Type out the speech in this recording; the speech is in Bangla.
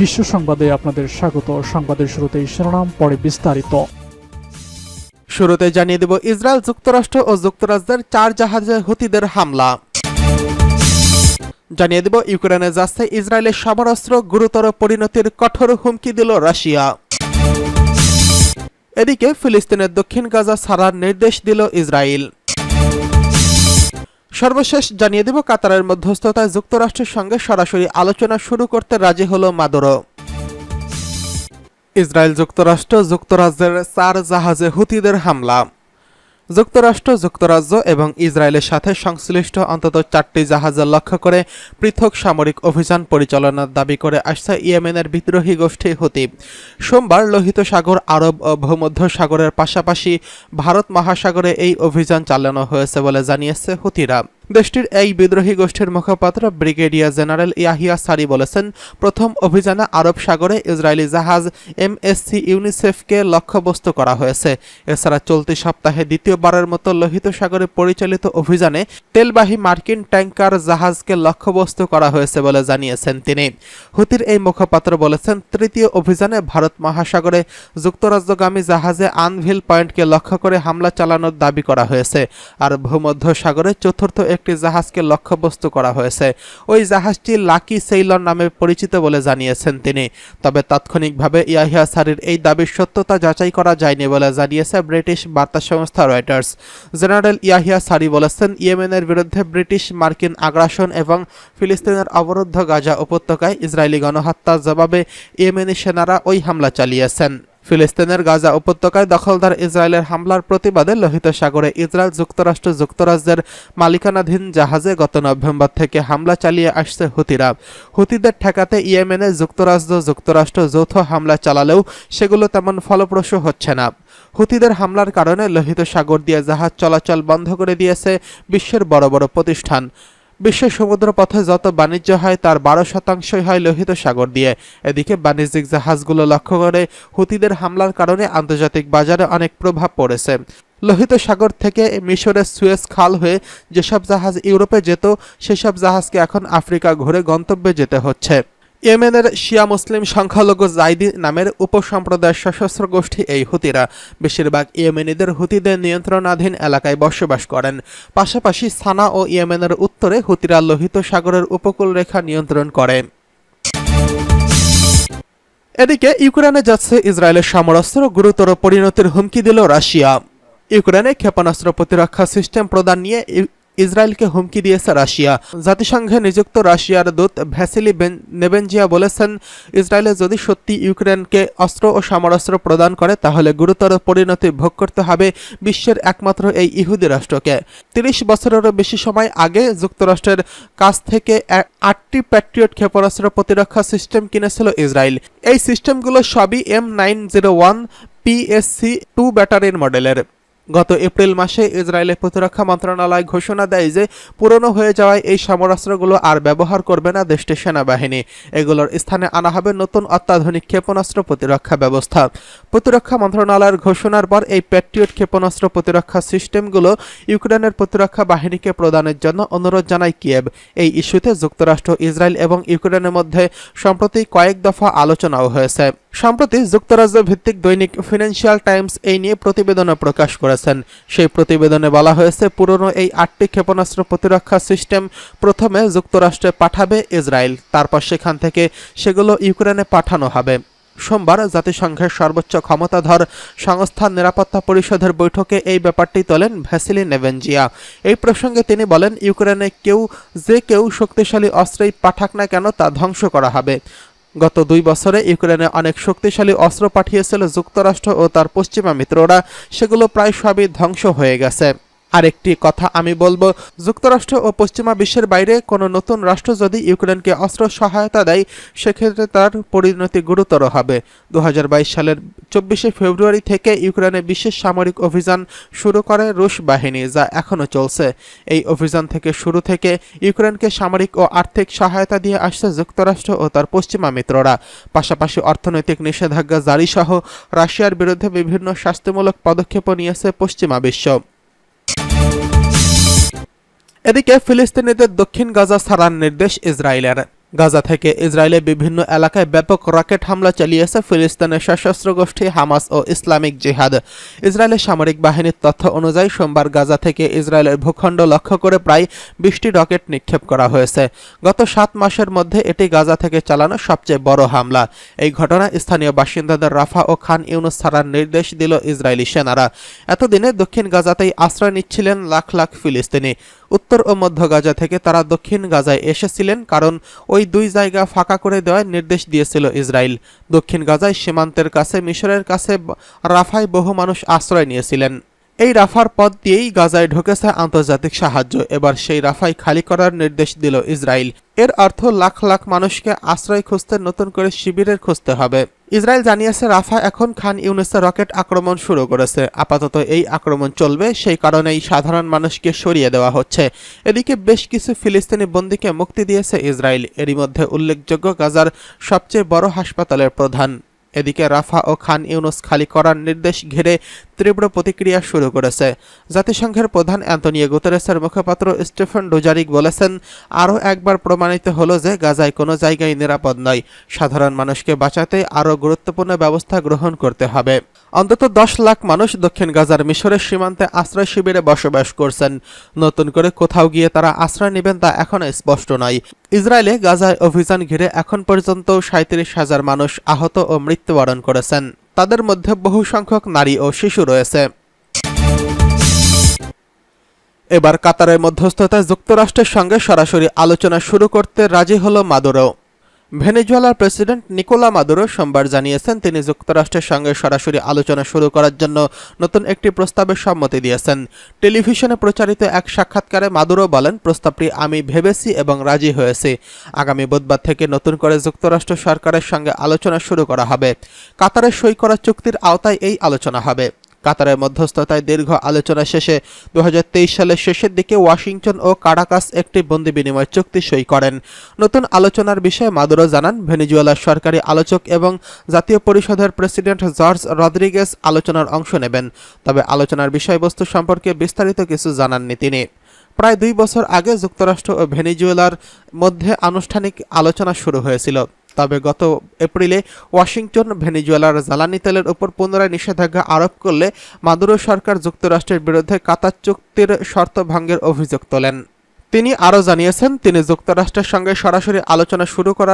বিশ্ব সংবাদে আপনাদের স্বাগত। সংবাদের শুরুতেই শিরোনাম, পরে বিস্তারিত। শুরুতে জানিয়ে দেব ইসরায়েল যুক্তরাষ্ট্র ও যুক্তরাজ্যের চার জাহাজে হুতিদের হামলা। জানিয়ে দেব ইউক্রেনে যাচ্ছে ইসরায়েলের সমরাস্ত্র গুরুতর পরিণতির কঠোর হুমকি দিল রাশিয়া। এদিকে ফিলিস্তিনের দক্ষিণ গাজা ছাড়ার নির্দেশ দিল ইসরায়েল। সর্বশেষ জানিয়ে দেব, কাতারের মধ্যস্থতায় যুক্তরাষ্ট্রের সঙ্গে সরাসরি আলোচনা শুরু করতে রাজি হল মাদুরো। ইসরায়েল যুক্তরাষ্ট্র, যুক্তরাজ্যের চার জাহাজে হুতিদের হামলা। যুক্তরাষ্ট্র, যুক্তরাজ্য এবং ইসরায়েলের সাথে সংশ্লিষ্ট অন্তত চারটি জাহাজের লক্ষ্য করে পৃথক সামরিক অভিযান পরিচালনার দাবি করে আসছে ইয়েমেনের বিদ্রোহী গোষ্ঠী হুতি। সোমবার লোহিত সাগর, আরব ও ভূমধ্য সাগরের পাশাপাশি ভারত মহাসাগরে এই অভিযান চালানো হয়েছে বলে জানিয়েছে হুতিরা। দেশটির এই বিদ্রোহী গোষ্ঠীর মুখপাত্র ব্রিগেডিয়ার জেনারেল ইয়াহিয়া সারি বলেছেন, প্রথম অভিযানে আরব সাগরে ইসরায়েলি জাহাজ এমএসসি ইউনিসেফকে লক্ষ্যবস্তু করা হয়েছে। এছাড়া চলতি সপ্তাহে দ্বিতীয়বারের মতো লোহিত সাগরে পরিচালিত অভিযানে তেলবাহী মার্কিন ট্যাঙ্কার জাহাজকে লক্ষ্যবস্তু করা হয়েছে বলে জানিয়েছেন তিনি। হুতির এই মুখপাত্র বলেছেন, তৃতীয় অভিযানে ভারত মহাসাগরে যুক্তরাজ্যগামী জাহাজে আনভিল পয়েন্টকে লক্ষ্য করে হামলা চালানোর দাবি করা হয়েছে। আর ভূমধ্য সাগরে চতুর্থ একটি জাহাজকে লক্ষ্যবস্তু করা হয়েছে। ওই জাহাজটি লাকি সেইলর নামে পরিচিত বলে জানিয়েছেন তিনি। তবে তাৎক্ষণিকভাবে ইয়াহিয়া সারির এই দাবির সত্যতা যাচাই করা যায়নি বলে জানিয়েছে ব্রিটিশ বার্তা সংস্থা রয়টার্স। জেনারেল ইয়াহিয়া সারি বলেছেন, ইয়েমেনের বিরুদ্ধে ব্রিটিশ মার্কিন আগ্রাসন এবং ফিলিস্তিনের অবরুদ্ধ গাজা উপত্যকায় ইসরায়েলি গণহত্যার জবাবে ইয়েমেনি সেনারা ওই হামলা চালিয়েছেন। ফিলিস্তিনের গাজা উপত্যকায় দখলদার ইসরায়েলের হামলার প্রতিবাদে লোহিত সাগরে ইসরায়েল যুক্তরাষ্ট্র যুক্তরাজ্যের মালিকানাধীন জাহাজে গত নভেম্বর থেকে হামলা চালিয়ে আসছে হুতিরা। হুতিদের ঠেকাতে ইয়েমেনে যুক্তরাজ্য, যুক্তরাষ্ট্র যৌথ হামলা চালালেও সেগুলো তেমন ফলপ্রসূ হচ্ছে না। হুতিদের হামলার কারণে লোহিত সাগর দিয়ে জাহাজ চলাচল বন্ধ করে দিয়েছে বিশ্বের বড় বড় প্রতিষ্ঠান। বিশ্বের সমুদ্রপথে যত বাণিজ্য হয়, তার বারো শতাংশই হয় লোহিত সাগর দিয়ে। এদিকে বাণিজ্যিক জাহাজগুলো লক্ষ্য করে হুতিদের হামলার কারণে আন্তর্জাতিক বাজারে অনেক প্রভাব পড়েছে। লোহিত সাগর থেকে মিশরের সুয়েজ খাল হয়ে যেসব জাহাজ ইউরোপে যেত, সেসব জাহাজকে এখন আফ্রিকা ঘুরে গন্তব্যে যেতে হচ্ছে। ইয়েমেনের শিয়া মুসলিম সংখ্যালঘু জাইদি নামের উপসম্প্রদায়ের সশস্ত্র গোষ্ঠী এই হুতিরা বেশিরভাগ ইয়েমেনিদের হুতিদের নিয়ন্ত্রণাধীন এলাকায় বসবাস করেন। পাশাপাশি সানা ও ইয়েমেনের উত্তরে হুতিরা লোহিত সাগরের উপকূল রেখা নিয়ন্ত্রণ করে। এদিকে ইউক্রেনে যাচ্ছে ইসরায়েলের সমরাস্ত্র, গুরুতর পরিণতির হুমকি দিল রাশিয়া। ইউক্রেনে ক্ষেপণাস্ত্র প্রতিরক্ষা সিস্টেম প্রদান নিয়ে ইসরায়েলকে হুমকি দিয়েছে রাশিয়া। জাতিসংঘে নিযুক্ত রাশিয়ার দূত ভ্যাসিলি বেন- নেবেনজিয়া বলেছেন, ইসরায়েলে যদি সত্যি ইউক্রেনকে অস্ত্র ও সমরাস্ত্র প্রদান করে, তাহলে গুরুতর পরিণতি ভোগ করতে হবে বিশ্বের একমাত্র এই ইহুদি রাষ্ট্রকে। তিরিশ বছরেরও বেশি সময় আগে যুক্তরাষ্ট্রের কাছ থেকে আটটি প্যাট্রিয়ট ক্ষেপণাস্ত্র প্রতিরক্ষা সিস্টেম কিনেছিল ইসরায়েল। এই সিস্টেমগুলো সবই M nine zero one PSC two ব্যাটারির মডেলের। গত এপ্রিল মাসে ইসরায়েলের প্রতিরক্ষা মন্ত্রণালয় ঘোষণা দেয় যে পুরনো হয়ে যাওয়ায় এই সমরাস্ত্রগুলো আর ব্যবহার করবে না দেশটির সেনাবাহিনী। এগুলোর স্থানে আনা হবে নতুন অত্যাধুনিক ক্ষেপণাস্ত্র প্রতিরক্ষা ব্যবস্থা। প্রতিরক্ষা মন্ত্রণালয়ের ঘোষণার পর এই প্যাট্রিয়ট ক্ষেপণাস্ত্র প্রতিরক্ষা সিস্টেমগুলো ইউক্রেনের প্রতিরক্ষা বাহিনীকে প্রদানের জন্য অনুরোধ জানায় কিয়েভ। এই ইস্যুতে যুক্তরাষ্ট্র, ইসরায়েল এবং ইউক্রেনের মধ্যে সম্প্রতি কয়েক দফা আলোচনাও হয়েছে। সম্প্রতি যুক্তরাজ্য ভিত্তিক দৈনিক ফিনান্সিয়াল টাইমস এই নিয়ে প্রতিবেদনও প্রকাশ করেছেন। সেই প্রতিবেদনে বলা হয়েছে, পুরনো এই আটটি ক্ষেপণাস্ত্র প্রতিরক্ষা সিস্টেম প্রথমে যুক্তরাষ্ট্রে পাঠাবে ইসরায়েল, তারপর সেখান থেকে সেগুলো ইউক্রেনে পাঠানো হবে। সোমবার জাতিসংঘের সর্বোচ্চ ক্ষমতাধর সংস্থার নিরাপত্তা পরিষদের বৈঠকে এই ব্যাপারটি তোলেন ভ্যাসিলি নেভেনজিয়া। এই প্রসঙ্গে তিনি বলেন, ইউক্রেনে কেউ যে কেউ শক্তিশালী অস্ত্রই পাঠাক না কেন তা ধ্বংস করা হবে। গত দুই বছরে ইউক্রেনে অনেক শক্তিশালী অস্ত্র পাঠিয়েছিল যুক্তরাষ্ট্র ও তার পশ্চিমা মিত্ররা। সেগুলো প্রায় সবই ধ্বংস হয়ে গেছে। আরেকটি কথা আমি বলব, যুক্তরাষ্ট্র ও পশ্চিমা বিশ্বের বাইরে কোনো নতুন রাষ্ট্র যদি ইউক্রেনকে অস্ত্র সহায়তা দেয়, সেক্ষেত্রে তার পরিণতি গুরুতর হবে। দু হাজার বাইশ সালের চব্বিশে ফেব্রুয়ারি থেকে ইউক্রেনে বিশেষ সামরিক অভিযান শুরু করে রুশ বাহিনী, যা এখনও চলছে। এই অভিযান থেকে শুরু থেকে ইউক্রেনকে সামরিক ও আর্থিক সহায়তা দিয়ে আসছে যুক্তরাষ্ট্র ও তার পশ্চিমা মিত্ররা। পাশাপাশি অর্থনৈতিক নিষেধাজ্ঞা জারি সহ রাশিয়ার বিরুদ্ধে বিভিন্ন শাস্তিমূলক পদক্ষেপও নিয়েছে পশ্চিমা বিশ্ব। এদিকে ফিলিস্তিনিদের দক্ষিণ গাজা ছাড়ার নির্দেশ ইসরায়েলের। গাজা থেকে ইসরায়েলের বিভিন্ন এলাকায় ব্যাপক রকেট হামলা চালিয়েছে ফিলিস্তিনের সশস্ত্র গোষ্ঠী হামাস ও ইসলামিক জিহাদ। ইসরায়েলের সামরিক বাহিনীর তথ্য অনুযায়ী, সোমবার গাজা থেকে ইসরায়েলের ভূখণ্ড লক্ষ্য করে প্রায় বিশটি রকেট নিক্ষেপ করা হয়েছে। গত সাত মাসের মধ্যে এটি গাজা থেকে চালানো সবচেয়ে বড় হামলা। এই ঘটনা স্থানীয় বাসিন্দাদের রাফা ও খান ইউনুস ছাড়ার নির্দেশ দিল ইসরায়েলি সেনারা। এতদিনে দক্ষিণ গাজাতেই আশ্রয় নিচ্ছিলেন লাখ লাখ ফিলিস্তিনি। উত্তর ও মধ্য গাজা থেকে তারা দক্ষিণ গাজায় এসেছিলেন কারণ ওই দুই জায়গা ফাঁকা করে দেওয়ার নির্দেশ দিয়েছিল ইসরায়েল। দক্ষিণ গাজায় সীমান্তের কাছে, মিশরের কাছে রাফায় বহু মানুষ আশ্রয় নিয়েছিলেন। এই রাফার পথ দিয়েই গাজায় ঢুকেছে আন্তর্জাতিক সাহায্য। এবার সেই রাফাই খালি করার নির্দেশ দিল ইসরায়েল। এর অর্থ লাখ লাখ মানুষকে আশ্রয় খুঁজতে নতুন করে শিবিরের খুঁজতে হবে। ইসরায়েল জানিয়েছে, রাফা এখন খান ইউনিসের রকেট আক্রমণ শুরু করেছে। আপাতত এই আক্রমণ চলবে, সেই কারণেই সাধারণ মানুষকে সরিয়ে দেওয়া হচ্ছে। এদিকে বেশ কিছু ফিলিস্তিনি বন্দীকে মুক্তি দিয়েছে ইসরায়েল। এরই মধ্যে উল্লেখযোগ্য গাজার সবচেয়ে বড় হাসপাতালের প্রধান। এদিকে রাফা ও খান ইউনুস খালি করার নির্দেশ ঘিরে তীব্র প্রতিক্রিয়া শুরু করেছে। জাতিসংঘের প্রধান অ্যান্তনিও গুতেরেসের মুখপাত্র স্টিফেন ডুজারিক বলেছেন, আরও একবার প্রমাণিত হলো যে গাজায় কোনো জায়গায় নিরাপদ নয়। সাধারণ মানুষকে বাঁচাতে আরও গুরুত্বপূর্ণ ব্যবস্থা গ্রহণ করতে হবে। অন্তত দশ লাখ মানুষ দক্ষিণ গাজার মিশরের সীমান্তে আশ্রয় শিবিরে বসবাস করছেন। নতুন করে কোথাও গিয়ে তারা আশ্রয় নেবেন তা এখনও স্পষ্ট নয়। ইসরায়েলে গাজায় অভিযান ঘিরে এখন পর্যন্ত সাঁত্রিশ হাজার মানুষ আহত ও মৃত্যুবরণ করেছেন। তাদের মধ্যে বহু সংখ্যক নারী ও শিশু রয়েছে। এবার কাতারের মধ্যস্থতায় যুক্তরাষ্ট্রের সঙ্গে সরাসরি আলোচনা শুরু করতে রাজি হল মাদুরো। ভেনেজুয়েলার প্রেসিডেন্ট নিকোলা মাদুরো সোমবার জানিয়েছেন, তিনি যুক্তরাষ্ট্রের সঙ্গে সরাসরি আলোচনা শুরু করার জন্য নতুন একটি প্রস্তাবে সম্মতি দিয়েছেন। টেলিভিশনে প্রচারিত এক সাক্ষাৎকারে মাদুরো বলেন, প্রস্তাবটি আমি ভেবেছি এবং রাজি হয়েছি। আগামী বুধবার থেকে নতুন করে যুক্তরাষ্ট্র সরকারের সঙ্গে আলোচনা শুরু করা হবে। কাতারের সই করা চুক্তির আওতায় এই আলোচনা হবে। কাতারের মধ্যস্থতায় দীর্ঘ আলোচনা শেষে দু হাজার তেইশ সালের শেষের দিকে ওয়াশিংটন ও কারাকাস একটি বন্দি বিনিময় চুক্তি সই করেন। নতুন আলোচনার বিষয়ে মাদুরো জানান, ভেনিজুয়েলার সরকারি আলোচক এবং জাতীয় পরিষদের প্রেসিডেন্ট জর্জ রদ্রিগেস আলোচনার অংশ নেবেন। তবে আলোচনার বিষয়বস্তু সম্পর্কে বিস্তারিত কিছু জানাননি তিনি। প্রায় দুই বছর আগে যুক্তরাষ্ট্র ও ভেনিজুয়েলার মধ্যে আনুষ্ঠানিক আলোচনা শুরু হয়েছিল। তবে গত এপ্রিলে ওয়াশিংটন, ভেনিজুয়েলার জ্বালানি তেলের উপর পুনরায় নিষেধাজ্ঞা আরোপ করলে মাদুরো সরকার যুক্তরাষ্ট্রের বিরুদ্ধে কাতার চুক্তির শর্ত ভাঙ্গের অভিযোগ তোলেন। তিনি আরও জানিয়েছেন, তিনি যুক্তরাষ্ট্রের সঙ্গে সরাসরি আলোচনা শুরু করার